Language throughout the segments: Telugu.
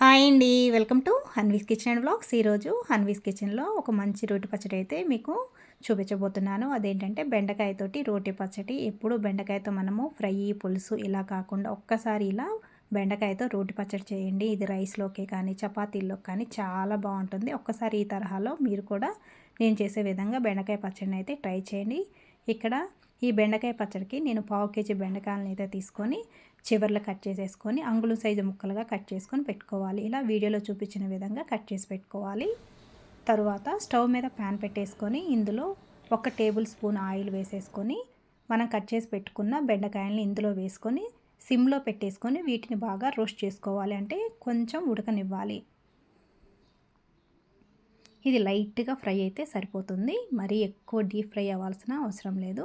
హాయ్ అండి. Welcome to Hanvi's kitchen and blogs ఈరోజు హన్వీస్ కిచెన్లో ఒక మంచి రోటి పచ్చడి అయితే మీకు చూపించబోతున్నాను. అదేంటంటే బెండకాయతోటి రోటి పచ్చడి. ఎప్పుడు బెండకాయతో మనము ఫ్రై పులుసు ఇలా కాకుండా ఒక్కసారి ఇలా బెండకాయతో రోటి పచ్చడి చేయండి. ఇది రైస్లోకి కానీ చపాతీల్లో కానీ చాలా బాగుంటుంది. ఒక్కసారి ఈ తరహాలో మీరు కూడా నేను చేసే విధంగా బెండకాయ పచ్చడిని అయితే ట్రై చేయండి. ఇక్కడ ఈ బెండకాయ పచ్చడికి నేను పావు కేజీ బెండకాయలను అయితే తీసుకొని చివర్లు కట్ చేసేసుకొని అంగుళం సైజు ముక్కలుగా కట్ చేసుకొని పెట్టుకోవాలి. ఇలా వీడియోలో చూపించిన విధంగా కట్ చేసి పెట్టుకోవాలి. తరువాత స్టవ్ మీద ప్యాన్ పెట్టేసుకొని ఇందులో ఒక టేబుల్ స్పూన్ ఆయిల్ వేసేసుకొని మనం కట్ చేసి పెట్టుకున్న బెండకాయలని ఇందులో వేసుకొని సిమ్లో పెట్టేసుకొని వీటిని బాగా రోస్ట్ చేసుకోవాలి. అంటే కొంచెం ఉడకనివ్వాలి. ఇది లైట్గా ఫ్రై అయితే సరిపోతుంది. మరీ ఎక్కువ డీప్ ఫ్రై అవ్వాల్సిన అవసరం లేదు.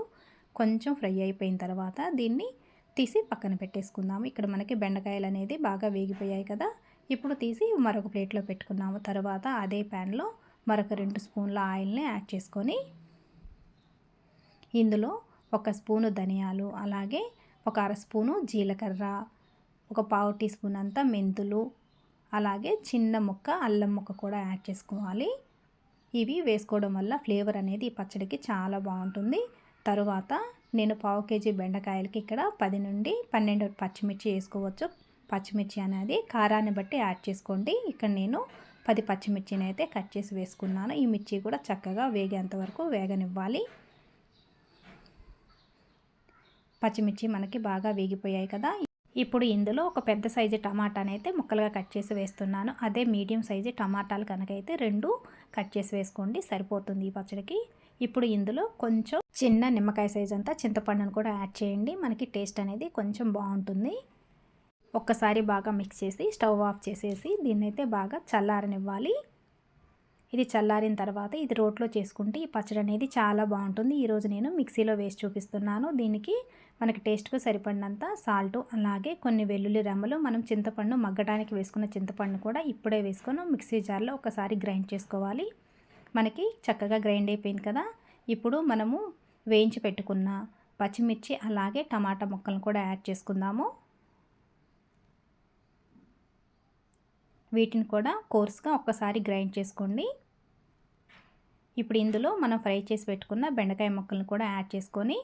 కొంచెం ఫ్రై అయిపోయిన తర్వాత దీన్ని తీసి పక్కన పెట్టేసుకుందాము. ఇక్కడ మనకి బెండకాయలు అనేది బాగా వేగిపోయాయి కదా. ఇప్పుడు తీసి మరొక ప్లేట్లో పెట్టుకున్నాము తర్వాత అదే ప్యాన్లో మరొక రెండు స్పూన్ల ఆయిల్ని యాడ్ చేసుకొని ఇందులో ఒక స్పూను ధనియాలు అలాగే ఒక అర స్పూను జీలకర్ర ఒక పావు టీ స్పూన్ అంతా మెంతులు అలాగే చిన్న ముక్క అల్లం ముక్క కూడా యాడ్ చేసుకోవాలి. ఇవి వేసుకోవడం వల్ల ఫ్లేవర్ అనేది పచ్చడికి చాలా బాగుంటుంది. తరువాత నేను పావు కేజీ బెండకాయలకి ఇక్కడ పది నుండి పన్నెండు పచ్చిమిర్చి వేసుకోవచ్చు. పచ్చిమిర్చి అనేది కారాన్ని బట్టి యాడ్ చేసుకోండి. ఇక్కడ నేను పది పచ్చిమిర్చిని అయితే కట్ చేసి వేసుకున్నాను. ఈ మిర్చి కూడా చక్కగా వేగేంత వరకు వేగనివ్వాలి. పచ్చిమిర్చి మనకి బాగా వేగిపోయాయి కదా. ఇప్పుడు ఇందులో ఒక పెద్ద సైజు టమాటాని అయితే ముక్కలుగా కట్ చేసి వేస్తున్నాను. అదే మీడియం సైజు టమాటాలు కనుకైతే రెండు కట్ చేసి వేసుకోండి. సరిపోతుంది ఈ పచ్చడికి. ఇప్పుడు ఇందులో కొంచెం చిన్న నిమ్మకాయ సైజ్ అంతా చింతపండును కూడా యాడ్ చేయండి. మనకి టేస్ట్ అనేది కొంచెం బాగుంటుంది. ఒక్కసారి బాగా మిక్స్ చేసి స్టవ్ ఆఫ్ చేసేసి దీన్ని అయితే బాగా చల్లారనివ్వాలి. ఇది చల్లారిన తర్వాత ఇది రోట్లో చేసుకుంటే ఈ పచ్చడి అనేది చాలా బాగుంటుంది. ఈరోజు నేను మిక్సీలో వేసి చూపిస్తున్నాను. దీనికి మనకి టేస్ట్కు సరిపడినంత సాల్ట్ అలాగే కొన్ని వెల్లుల్లి రెమ్మలు మనం చింతపండు మగ్గడానికి వేసుకున్న చింతపండు కూడా ఇప్పుడే వేసుకొని మిక్సీ జార్లో ఒకసారి గ్రైండ్ చేసుకోవాలి. మనకి చక్కగా గ్రైండ్ అయిపోయింది కదా. ఇప్పుడు మనము వేయించి పెట్టుకున్న పచ్చిమిర్చి అలాగే టమాటా ముక్కలను కూడా యాడ్ చేసుకుందాము. వీటిని కూడా కోర్స్గా ఒక్కసారి గ్రైండ్ చేసుకోండి. ఇప్పుడు ఇందులో మనం ఫ్రై చేసి పెట్టుకున్న బెండకాయ ముక్కలను కూడా యాడ్ చేసుకొని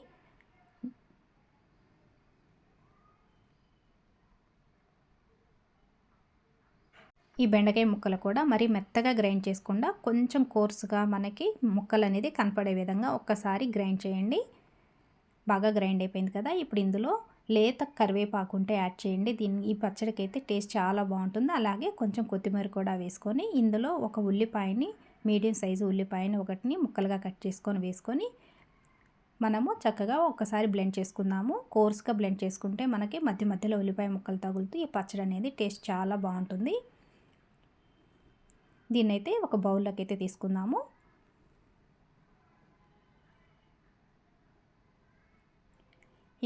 ఈ బెండకాయ ముక్కలు కూడా మరీ మెత్తగా గ్రైండ్ చేసుకుండా కొంచెం కోర్సుగా మనకి ముక్కలు అనేది కనపడే విధంగా ఒక్కసారి గ్రైండ్ చేయండి. బాగా గ్రైండ్ అయిపోయింది కదా. ఇప్పుడు ఇందులో లేత కరివేపాకు ఉంటే యాడ్ చేయండి. దీన్ని ఈ పచ్చడికి అయితే టేస్ట్ చాలా బాగుంటుంది. అలాగే కొంచెం కొత్తిమీర కూడా వేసుకొని ఇందులో ఒక ఉల్లిపాయని మీడియం సైజు ఉల్లిపాయని ఒకటిని ముక్కలుగా కట్ చేసుకొని వేసుకొని మనము చక్కగా ఒకసారి బ్లెండ్ చేసుకుందాము. కోర్స్గా బ్లెండ్ చేసుకుంటే మనకి మధ్య మధ్యలో ఉల్లిపాయ ముక్కలు తగులుతూ ఈ పచ్చడి అనేది టేస్ట్ చాలా బాగుంటుంది. దీన్ని అయితే ఒక బౌల్లోకి అయితే తీసుకుందాము.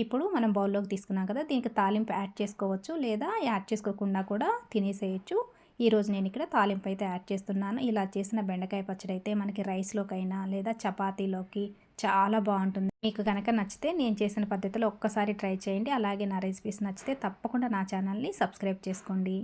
ఇప్పుడు మనం బౌల్లోకి తీసుకున్నాం కదా దీనికి తాలింపు యాడ్ చేసుకోవచ్చు లేదా యాడ్ చేసుకోకుండా కూడా తినేసేయచ్చు. ఈరోజు నేను ఇక్కడ తాలింపు అయితే యాడ్ చేస్తున్నాను. ఇలా చేసిన బెండకాయ పచ్చడి అయితే మనకి రైస్లోకైనా లేదా చపాతీలోకి చాలా బాగుంటుంది. మీకు కనుక నచ్చితే నేను చేసిన పద్ధతిలో ఒక్కసారి ట్రై చేయండి. అలాగే నా రెసిపీస్ నచ్చితే తప్పకుండా నా ఛానల్ని సబ్స్క్రైబ్ చేసుకోండి.